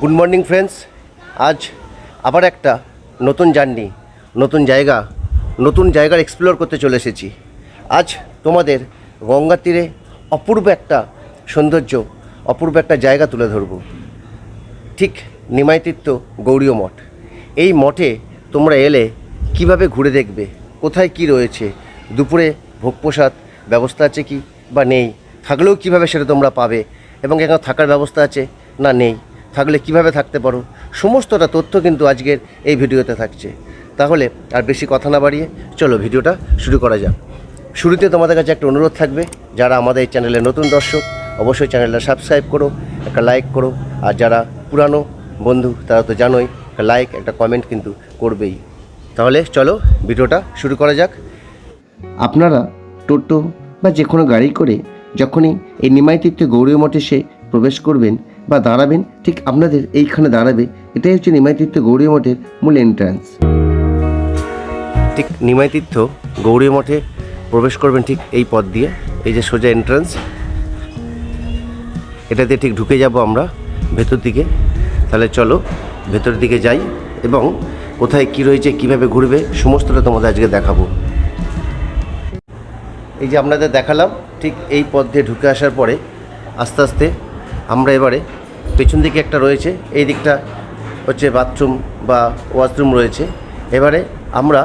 Good morning friends আজ আবার একটা নতুন জার্নি নতুন জায়গা, নতুন জায়গার এক্সপ্লোর করতে চলে এসেছি। আজ তোমাদের গঙ্গা তীরে অপূর্ব একটা সৌন্দর্য, অপূর্ব একটা জায়গা তুলে ধরব। ঠিক নিমাইতীর্থ গৌরীয় মঠ। এই মঠে তোমরা এলে কীভাবে ঘুরে দেখবে? কোথায় কি রয়েছে? দুপুরে ভোগ প্রসাদ ব্যবস্থা আছে কি বা নেই? থাকলেও কীভাবে সেটা তোমরা পাবে? এবং এখানে থাকার ব্যবস্থা আছে না নেই? থাকলে কীভাবে থাকতে পারো? সমস্তটা তথ্য কিন্তু আজকের এই ভিডিওতে থাকছে। তাহলে আর বেশি কথা না বাড়িয়ে চলো ভিডিওটা শুরু করা যাক। শুরুতে তোমাদের কাছে একটা অনুরোধ থাকবে, যারা আমাদের এই চ্যানেলে নতুন দর্শক, অবশ্যই চ্যানেলটা সাবস্ক্রাইব করো, একটা লাইক করো, আর যারা পুরানো বন্ধু, তারা তো জানোই, একটা লাইক, একটা কমেন্ট কিন্তু করবেই। তাহলে চলো ভিডিওটা শুরু করা যাক। আপনারা টোটো বা যে কোনো গাড়ি করে যখনই এই নিমাইতীর্থ গৌরী মঠে সে প্রবেশ করবেন বা দাঁড়াবেন, ঠিক আপনাদের এইখানে দাঁড়াবে, এটাই হচ্ছে নিমাইতীর্থ গৌরী মঠের মূল এন্ট্রান্স ঠিক নিমাইতীর্থ গৌরী মঠে প্রবেশ করবেন ঠিক এই পথ দিয়ে, এই যে সোজা এন্ট্রান্স এটাতে ঠিক ঢুকে যাব আমরা ভেতর দিকে। তাহলে চলো ভেতর দিকে যাই এবং কোথায় কি রয়েছে, কীভাবে ঘুরবে, সমস্তটা তোমাদের আজকে দেখাবো। এই যে আপনাদের দেখালাম, ঠিক এই পথ দিয়ে ঢুকে আসার পরে আস্তে আস্তে আমরা এবারে পেছন দিকে একটা রয়েছে, এই দিকটা হচ্ছে বাথরুম বা ওয়াশরুম রয়েছে। এবারে আমরা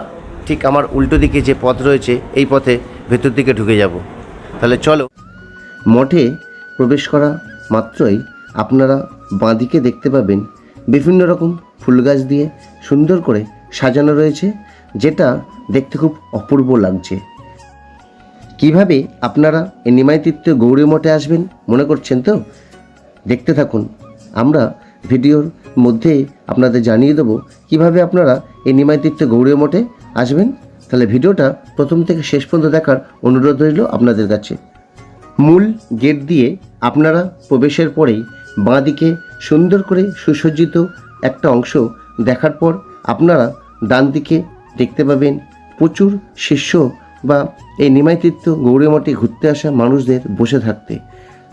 ঠিক আমার উল্টো দিকে যে পথ রয়েছে, এই পথে ভেতর দিকে ঢুকে যাব। তাহলে চলো। মঠে প্রবেশ করা মাত্রই আপনারা বাঁদিকে দেখতে পাবেন বিভিন্ন রকম ফুল গাছ দিয়ে সুন্দর করে সাজানো রয়েছে, যেটা দেখতে খুব অপূর্ব লাগছে। কীভাবে আপনারা এই নিমাইতীর্থ গৌরী মঠে আসবেন মনে করছেন তো? দেখতে থাকুন। আমরা ভিডিওর মধ্যে আপনাদের জানিয়ে দেবো কীভাবে আপনারা এই নিমাইতীর্থ গৌরী মঠে আসবেন? তাহলে ভিডিওটা প্রথম থেকে শেষ পর্যন্ত দেখার অনুরোধ রইল আপনাদের কাছে। মূল গেট দিয়ে আপনারা প্রবেশের পরেই বাঁদিকে সুন্দর করে সুসজ্জিত একটা অংশ দেখার পর আপনারা ডান দিকে দেখতে পাবেন প্রচুর শিষ্য বা এই নিমাইতীর্থ গৌরী মঠে ঘুরতে আসা মানুষদের বসে থাকতে।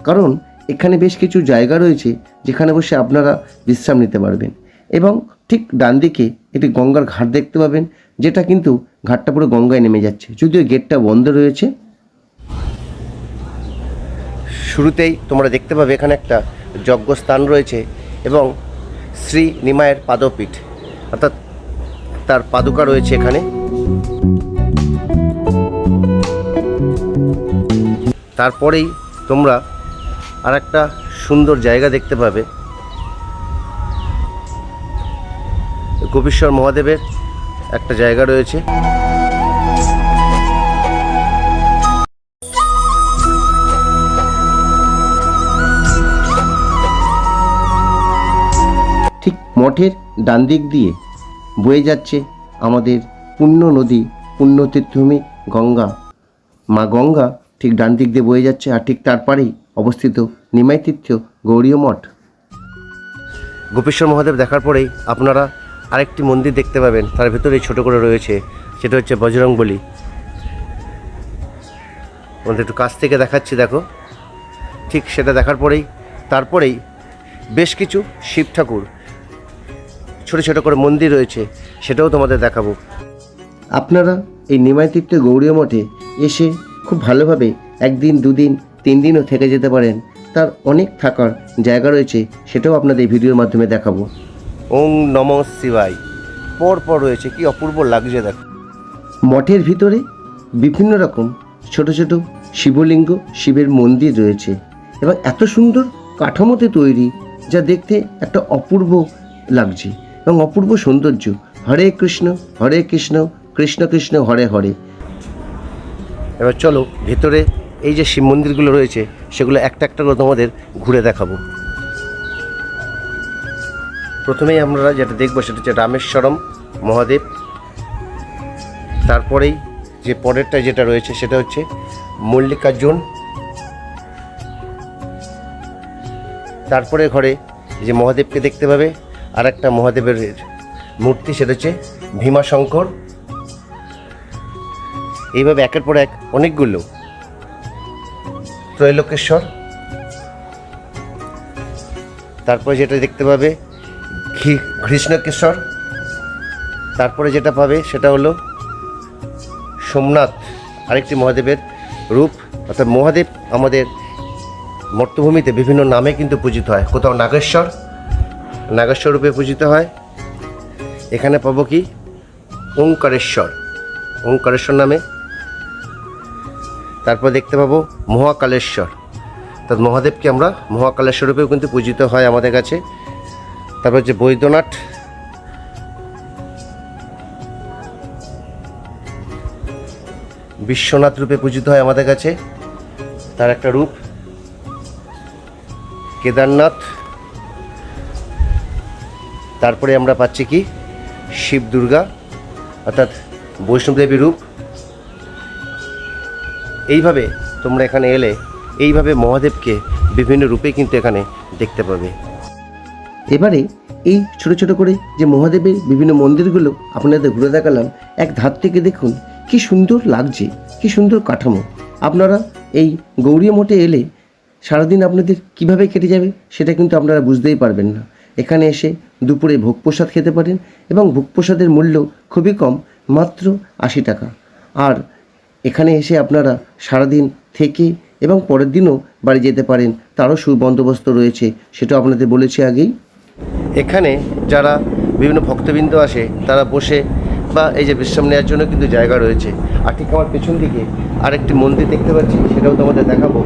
কারণ এখানে বেশ কিছু জায়গা রয়েছে যেখানে বসে আপনারা বিশ্রাম নিতে পারবেন। এবং ঠিক ডান দিকে একটি গঙ্গার ঘাট দেখতে পাবেন। যেটা কিন্তু ঘাটটা পুরো গঙ্গায় নেমে যাচ্ছে। যদিও গেটটা বন্ধ রয়েছে। শুরুতেই তোমরা দেখতে পাবে এখানে একটা যজ্ঞস্থান রয়েছে এবং শ্রী নিমায়ের পাদপীঠ, অর্থাৎ তার পাদুকা রয়েছে এখানে। তারপরেই তোমরা আর একটা সুন্দর জায়গা দেখতে পাবে। গোপীশ্বর মহাদেবের একটা জায়গা রয়েছে। ঠিক মঠের ডান দিক দিয়ে বয়ে যাচ্ছে আমাদের পুণ্য নদী পুণ্য তীর্থভূমি গঙ্গা। মা গঙ্গা ঠিক ডান দিক দিয়ে বয়ে যাচ্ছে আর ঠিক তার পারেই অবস্থিত নিমাই তীর্থ গৌরীয় মঠ। গোপেশ্বর মহাদেব দেখার পরেই আপনারা আরেকটি মন্দির দেখতে পাবেন, তার ভেতরেই ছোট করে রয়েছে, সেটা হচ্ছে বজরং বলি। আমাদের একটু কাছ থেকে দেখাচ্ছি, দেখো। ঠিক সেটা দেখার পরেই, তারপরেই বেশ কিছু শিব ঠাকুর, ছোট ছোট করে মন্দির রয়েছে, সেটাও তোমাদের দেখাবো। আপনারা এই নিমাইতীর্থ গৌরীয় মঠে এসে খুব ভালোভাবে একদিন, দুদিন, তিন দিনও থেকে যেতে পারেন। তার অনেক থাকার জায়গা রয়েছে, সেটাও আপনাদের ভিডিওর মাধ্যমে দেখাবো। ওং নম শিবাই পর পর রয়েছে, কি অপূর্ব লাগছে দেখো। মঠের ভিতরে বিভিন্ন রকম ছোট ছোট শিবলিঙ্গ, শিবের মন্দির রয়েছে এবং এত সুন্দর কাঠামোতে তৈরি যা দেখতে একটা অপূর্ব লাগছে এবং অপূর্ব সৌন্দর্য। হরে কৃষ্ণ হরে কৃষ্ণ কৃষ্ণ কৃষ্ণ, হরে হরে। এবার চলো ভেতরে এই যে শিব মন্দিরগুলো রয়েছে, সেগুলো একটা একটা করে তোমাদের ঘুরে দেখাবো। প্রথমেই আমরা যেটা দেখব সেটা হচ্ছে রামেশ্বরম মহাদেব। তারপরেই যে পরেরটা যেটা রয়েছে সেটা হচ্ছে মল্লিকার্জুন। তারপরে ঘরে যে মহাদেবকে দেখতে পাবে আর একটা মহাদেবের মূর্তি সেটা হচ্ছে ভীমাশঙ্কর। এইভাবে একের পর এক অনেকগুলো ত্রৈলোকেশ্বর। তারপরে যেটা দেখতে পাবে কৃষ্ণকেশ্বর তারপরে যেটা পাবে সেটা হলো সোমনাথ, আরেকটি মহাদেবের রূপ। অর্থাৎ মহাদেব আমাদের মর্তভূমিতে বিভিন্ন নামে কিন্তু পূজিত হয়। কোথাও নাগেশ্বর নাগেশ্বর রূপে পূজিত হয়। এখানে পাবো কি? ওঙ্কারেশ্বর। ওঙ্কারেশ্বর নামে। তারপর দেখতে পাবো মহাকালেশ্বর। অর্থাৎ মহাদেবকে আমরা মহাকালেশ্বর রূপেও কিন্তু পূজিত হয় আমাদের কাছে। তারপর হচ্ছে বৈদ্যনাথ। বিশ্বনাথ রূপে পূজিত হয় আমাদের কাছে। তার একটা রূপ। কেদারনাথ। তারপরে আমরা পাচ্ছি কি? শিব দুর্গা। অর্থাৎ বৈষ্ণবদেবী রূপ। এইভাবে তোমরা এখানে এলে এইভাবে মহাদেবকে বিভিন্ন রূপে কিন্তু এখানে দেখতে পাবে। এবারে এই ছোট ছোট করে যে মহাদেবের বিভিন্ন মন্দিরগুলো আপনাদের ঘুরে দেখালাম, এক ধার থেকে দেখুন কি সুন্দর লাগছে, কি সুন্দর কাঠামো। আপনারা এই গৌরী মঠে এলে সারাদিন আপনাদের কীভাবে কেটে যাবে সেটা কিন্তু আপনারা বুঝতেই পারবেন না। এখানে এসে দুপুরে ভোগ প্রসাদ খেতে পারেন এবং ভোগ প্রসাদের মূল্য খুবই কম, মাত্র আশি টাকা। আর এখানে এসে আপনারা সারাদিন থেকে এবং পরের দিনও বাড়ি যেতে পারেন, তারও সুবন্দোবস্ত রয়েছে সেটা আপনাদের বলেছি আগেই। এখানে যারা বিভিন্ন ভক্তবৃন্দ আসে, তারা বসে বা এই যে বিশ্রাম নেওয়ার জন্য কিন্তু জায়গা রয়েছে। আর ঠিক আমার পেছন দিকে আরেকটি মন্দির দেখতে পাচ্ছি, সেটাও তোমাদের দেখাবো।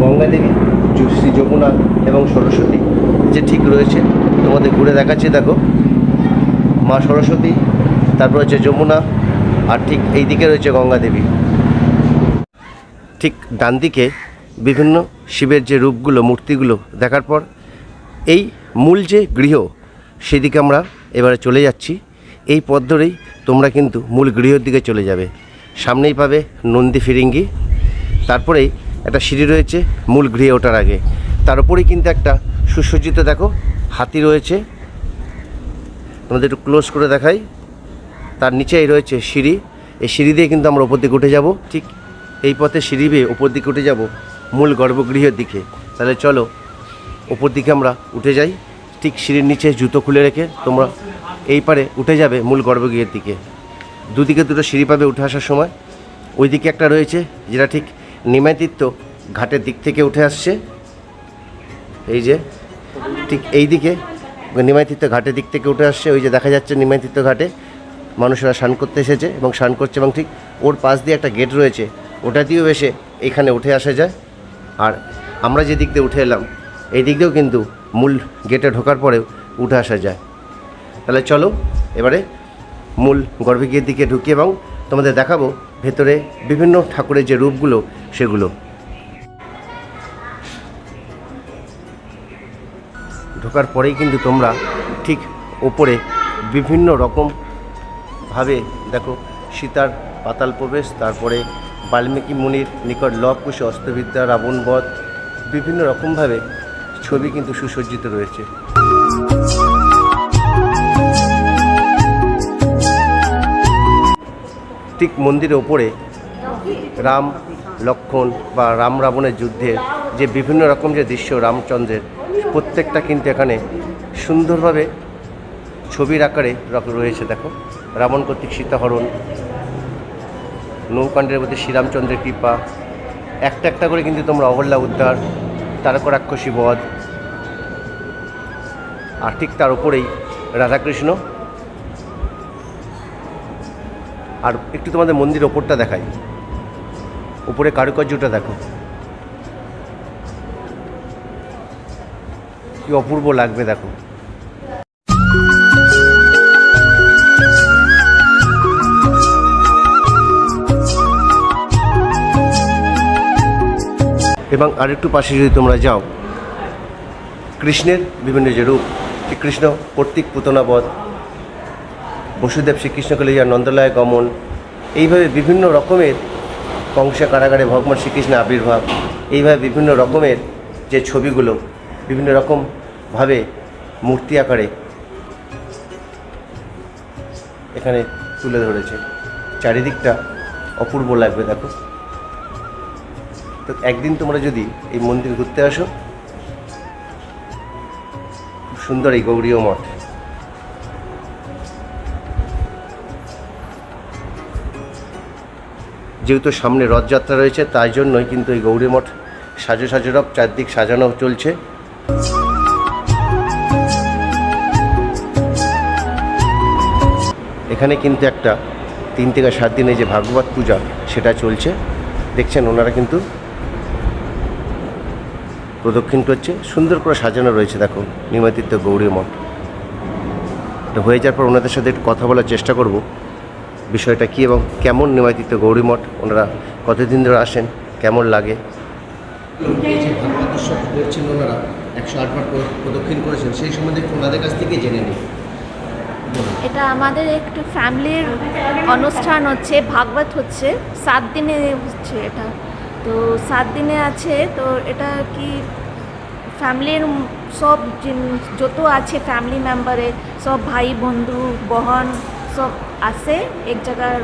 গঙ্গা দেবী শ্রী যমুনা এবং সরস্বতী, যে ঠিক রয়েছে। তোমাদের ঘুরে দেখাচ্ছি, দেখো। মা সরস্বতী, তারপর হচ্ছে যমুনা, আর ঠিক এই দিকে রয়েছে গঙ্গা দেবী ঠিক ডান দিকে বিভিন্ন শিবের যে রূপগুলো, মূর্তিগুলো দেখার পর, এই মূল যে গৃহ, সেদিকে আমরা এবারে চলে যাচ্ছি। এই পথ ধরেই তোমরা কিন্তু মূল গৃহের দিকে চলে যাবে। সামনেই পাবে নন্দী ফিরিঙ্গি। তারপরেই একটা সিঁড়ি রয়েছে মূল গৃহে ওঠার আগে। তার উপরেই কিন্তু একটা সুসজ্জিত দেখো হাতি রয়েছে। তোমাদের একটু ক্লোজ করে দেখাই। তার নিচেই রয়েছে সিঁড়ি। এই সিঁড়ি দিয়ে কিন্তু আমরা ওপর দিকে উঠে যাব। ঠিক এই পথে সিঁড়ি বেয়ে ওপর দিকে উঠে যাব মূল গর্ভগৃহের দিকে। তাহলে চলো ওপর দিকে আমরা উঠে যাই, ঠিক সিঁড়ির নিচে জুতো খুলে রেখে তোমরা এই পারে উঠে যাবে মূল গর্ভগৃহের দিকে। দুদিকে দুটো সিঁড়ি পাবে উঠে আসার সময়। ওই দিকে একটা রয়েছে যেটা ঠিক নিমাইতিত্ব ঘাটের দিক থেকে উঠে আসছে। এই যে, ঠিক এই দিকে নিমাইতিত্ব ঘাটের দিক থেকে উঠে আসছে। ওই যে দেখা যাচ্ছে নিমাইতিত্ব ঘাটে মানুষেরা স্নান করতে এসেছে এবং স্নান করছে এবং ঠিক ওর পাশ দিয়ে একটা গেট রয়েছে। ওটা দিয়েও এসে এখানে উঠে আসা যায়। আর আমরা যে দিক দিয়ে উঠে এলাম এই দিক দিয়েও কিন্তু মূল গেটে ঢোকার পরেও উঠে আসা যায়। তাহলে চলো, এবারে মূল গর্ভগৃহের দিকে ঢুকি এবং তোমাদের দেখাবো ভেতরে বিভিন্ন ঠাকুরের যে রূপগুলো সেগুলো। ঢোকার পরেই কিন্তু তোমরা ঠিক ওপরে বিভিন্ন রকম ভাবে দেখো, সীতার পাতাল প্রবেশ, তারপরে বাল্মীকি মুনির নিকট লব কুশে অস্ত্রবিদ্যা, রাবণ বধ, বিভিন্ন রকমভাবে ছবি কিন্তু সুসজ্জিত রয়েছে। ঠিক মন্দিরের ওপরে রাম লক্ষণ বা রাম রাবণের যুদ্ধের যে বিভিন্ন রকম যে দৃশ্য রামচন্দ্রের, প্রত্যেকটা কিন্তু এখানে সুন্দরভাবে ছবির আকারে রয়েছে, দেখো। রাবণ কর্তৃক সীতাহরণ, নৌকাণ্ডের মধ্যে শ্রীরামচন্দ্রের কৃপা, একটা একটা করে কিন্তু তোমরা অহল্যা উদ্ধার তারক রাক্ষসী বধ। আর ঠিক তার উপরেই রাধাকৃষ্ণ। আর একটু তোমাদের মন্দির ওপরটা দেখাই। উপরে কারুকার্যটা দেখো। কি অপূর্ব লাগবে দেখো। এবং আরেকটু পাশে যদি তোমরা যাও, কৃষ্ণের বিভিন্ন যে রূপ, শ্রীকৃষ্ণ, কর্তৃক পুতনাবধ, বসুদেব শ্রীকৃষ্ণকে লইয়া নন্দলায় গমন, এইভাবে বিভিন্ন রকমের কংসা কারাগারে ভগবান শ্রীকৃষ্ণের আবির্ভাব, এইভাবে বিভিন্ন রকমের যে ছবিগুলো, বিভিন্ন রকমভাবে মূর্তি আকারে এখানে তুলে ধরেছে। চারিদিকটা অপূর্ব লাগবে, দেখো। তো একদিন তোমরা যদি এই মন্দির ঘুরতে আসো, খুব সুন্দর এই গৌরীয় মঠ। যেহেতু সামনে রথযাত্রা রয়েছে, তাই জন্যই কিন্তু এই গৌরী মঠ সাজো সাজোরব চারদিক সাজানো চলছে। এখানে কিন্তু একটা তিন থেকে সাত দিনে যে ভাগবত পূজা, সেটা চলছে। দেখছেন, ওনারা কিন্তু প্রদক্ষিণ করছে সুন্দর করে সাজানো রয়েছে দেখো নিমাতীর্থ গৌরী মঠ। এটা হয়ে যাওয়ার পর ওনাদের সাথে একটু কথা বলার চেষ্টা করব বিষয়টা কী এবং কেমন নিমাতীর্থ গৌরী মঠ ওনারা কতদিন ধরে আসেন কেমন লাগে? এই যে ভাগবত করছেন ওনারা একশো আটবার প্রদক্ষিণ করেছেন সেই সম্বন্ধে ওনাদের কাছ থেকে জেনে নিই। এটা আমাদের একটু ফ্যামিলির অনুষ্ঠান হচ্ছে ভাগবত হচ্ছে সাত দিনে হচ্ছে এটা। তো সাত দিনে আছে, তো এটা কি ফ্যামিলির সব যত আছে ফ্যামিলি মেম্বারে, সব ভাই, বন্ধু, বহন সব আসে, এক জায়গার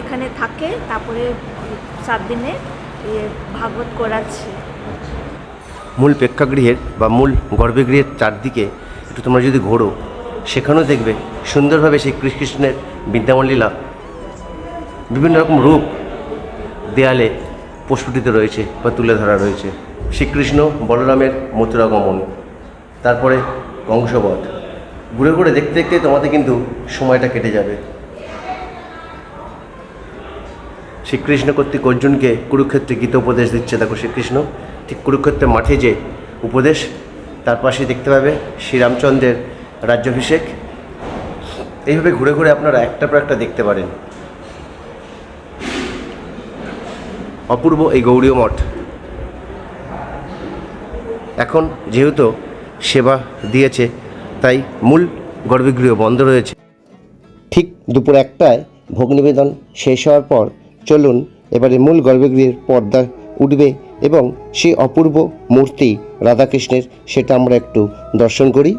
এখানে থাকে, তারপরে সাত দিনে ভাগবত করাচ্ছে। মূল প্রেক্ষাগৃহের বা মূল গর্ভগৃহের চারদিকে একটু তোমরা যদি ঘোরো, সেখানেও দেখবে সুন্দরভাবে সেই কৃষ্ণের বিদ্যামণ লীলা বিভিন্ন রকম রূপ দেয়ালে প্রস্ফুটিত রয়েছে বা তুলে ধরা রয়েছে। শ্রীকৃষ্ণ বলরামের মথুরাগমন, তারপরে কংসবধ। ঘুরে ঘুরে দেখতে দেখতে তোমাদের কিন্তু সময়টা কেটে যাবে। শ্রীকৃষ্ণ কর্তৃক অর্জুনকে কুরুক্ষেত্রে গীতা উপদেশ দিচ্ছে। দেখো শ্রীকৃষ্ণ, ঠিক কুরুক্ষেত্রের মাঠে যে উপদেশ, তার পাশে দেখতে পাবে শ্রীরামচন্দ্রের রাজ্যাভিষেক। এইভাবে ঘুরে ঘুরে আপনারা একটা পর একটা দেখতে পারেন। অপূর্ব এই গৌরীয় মঠ। এখন যেহেতু সেবা দিয়েছে, তাই মূল গর্ভগৃহ বন্ধ রয়েছে। ঠিক দুপুর একটায় ভোগ নিবেদন শেষ হওয়ার পর চলুন এবারে মূল গর্ভগৃহের পর্দা উঠবে এবং সেই অপূর্ব মূর্তি রাধাকৃষ্ণের, সেটা আমরা একটু দর্শন করি।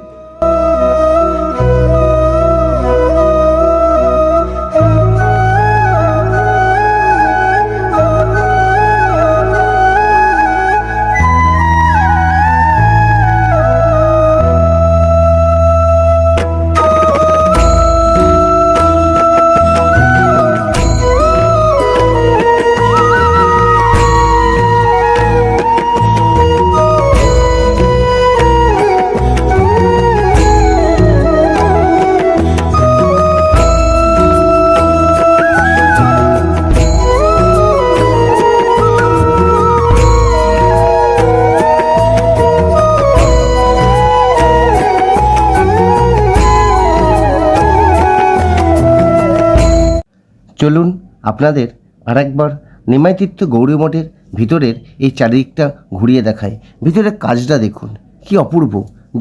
আপনাদের আরেকবার নিমাইতীর্থ গৌরী মঠের ভিতরের এই চারিদিকটা ঘুরিয়ে দেখায় ভিতরের কাজটা দেখুন, কি অপূর্ব,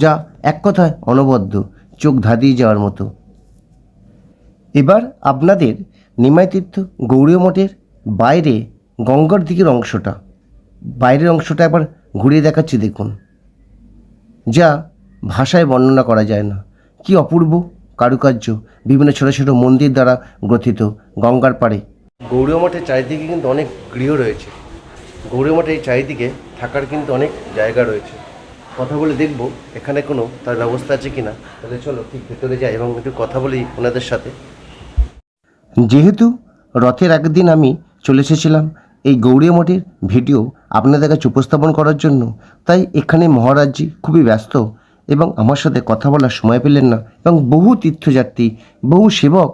যা এক কথায় অনবদ্য, চোখ ধাঁধিয়ে যাওয়ার মতো। এবার আপনাদের নিমাইতীর্থ গৌরী মঠের বাইরে গঙ্গার দিকের অংশটা, বাইরের অংশটা একবার ঘুরিয়ে দেখাচ্ছি দেখুন, যা ভাষায় বর্ণনা করা যায় না। কি অপূর্ব কারুকার্য, বিভিন্ন ছোটো ছোটো মন্দির দ্বারা গ্রথিত গঙ্গার পাড়ে। গৌরীয় মঠের চারিদিকে কিন্তু অনেক গৃহ রয়েছে। গৌরীয় মঠের এই চারিদিকে থাকার কিন্তু অনেক জায়গা রয়েছে। কথা বলে দেখব, এখানে কোনো তার ব্যবস্থা আছে কি না তাহলে চলো ঠিক ভেতরে যাই এবং একটু কথা বলি ওনাদের সাথে। যেহেতু রথের আগের দিন আমি চলে এসেছিলাম, এই গৌরী মঠের ভিডিও আপনাদের কাছে উপস্থাপন করার জন্য, তাই এখানে মহারাজজি খুবই ব্যস্ত এবং আমার সাথে কথা বলার সময় পেলেন না এবং বহু তীর্থযাত্রী, বহু সেবক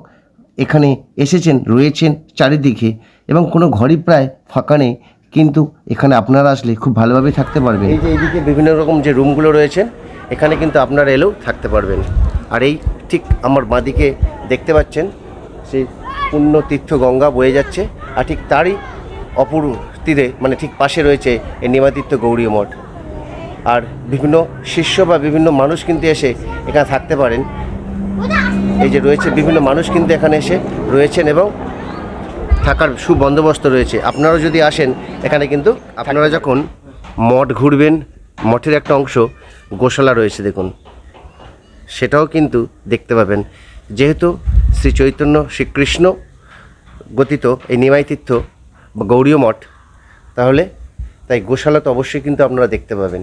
এখানে এসেছেন, রয়েছেন চারিদিকে এবং কোনো ঘরই প্রায় ফাঁকা নেই। কিন্তু এখানে আপনারা আসলে খুব ভালোভাবে থাকতে পারবেন। এই যে এইদিকে বিভিন্ন রকম যে রুমগুলো রয়েছেন এখানে কিন্তু আপনারা এলেও থাকতে পারবেন। আর এই ঠিক আমার বাঁদিকে দেখতে পাচ্ছেন, সেই পুণ্য তীর্থ গঙ্গা বয়ে যাচ্ছে। আর ঠিক তারই অপর তীরে মানে ঠিক পাশে রয়েছে এই নিমাতীর্থ গৌরী মঠ। আর বিভিন্ন শিষ্য বা বিভিন্ন মানুষ কিন্তু এসে এখানে থাকতে পারেন। এই যে রয়েছে বিভিন্ন মানুষ কিন্তু এখানে এসে রয়েছেন এবং থাকার সুবন্দোবস্ত রয়েছে। আপনারাও যদি আসেন, এখানে কিন্তু আপনারা যখন মঠ ঘুরবেন, মঠের একটা অংশ, গোশালা রয়েছে দেখুন। সেটাও কিন্তু দেখতে পাবেন। যেহেতু শ্রী চৈতন্য শ্রীকৃষ্ণ গতিত এই নিমাই তীর্থ বা গৌরীয় মঠ, তাহলে তাই গোশালা তো অবশ্যই কিন্তু আপনারা দেখতে পাবেন।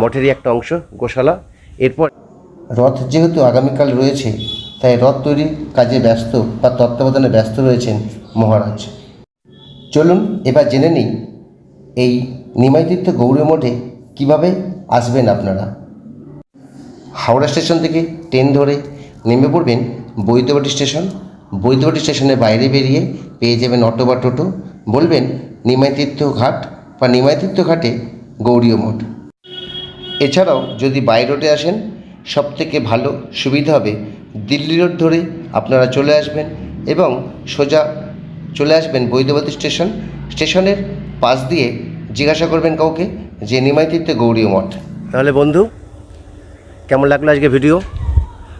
মঠেরই একটা অংশ, গোশালা। এরপর রথ যেহেতু আগামীকাল রয়েছে তাই রথ তৈরির কাজে ব্যস্ত বা তত্ত্বাবধানে ব্যস্ত রয়েছেন মহারাজ। চলুন এবার জেনে নিই এই নিমাইতীর্থ গৌরী মঠে কীভাবে আসবেন আপনারা। হাওড়া স্টেশন থেকে ট্রেন ধরে নেমে পড়বেন বৈদ্যবাটি স্টেশন। বৈদ্যবাটি স্টেশনের বাইরে বেরিয়ে পেয়ে যাবেন অটো বা টোটো। বলবেন নিমাইতীর্থ ঘাট বা নিমাইতীর্থ ঘাটে গৌরীয় মঠ। এছাড়াও যদি বাই রোডে আসেন সব থেকে ভালো সুবিধা হবে দিল্লি রোড ধরে আপনারা চলে আসবেন এবং সোজা চলে আসবেন বৈদ্যবাতী স্টেশন। স্টেশনের পাশ দিয়ে জিজ্ঞাসা করবেন কাউকে যে নিমাইতীর্থ গৌরীয় মঠ। তাহলে বন্ধু, কেমন লাগল আজকে ভিডিও?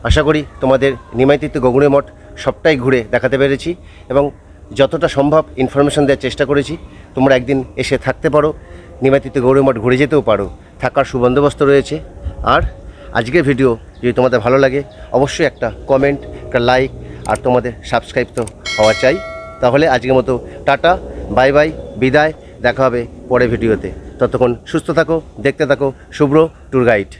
আশা করি তোমাদের নিমাইতীর্থ গগুড়ে মঠ সবটাই ঘুরে দেখাতে পেরেছি এবং যতটা সম্ভব ইনফরমেশন দেওয়ার চেষ্টা করেছি, তোমরা একদিন এসে থাকতে পারো, নিমাইতীর্থ গৌরী মঠ ঘুরে যেতেও পারো। থাকার সুবন্দোবস্ত রয়েছে। আর আজকের ভিডিও যদি তোমাদের ভালো লাগে, অবশ্যই একটা কমেন্ট একটা লাইক আর তোমাদের সাবস্ক্রাইব তো হওয়া চাই। তাহলে আজকের মতো টাটা বাই বাই বিদায়, দেখা হবে পরে ভিডিওতে ততক্ষণ সুস্থ থাকো, দেখতে থাকো, শুভ্র ট্যুর গাইড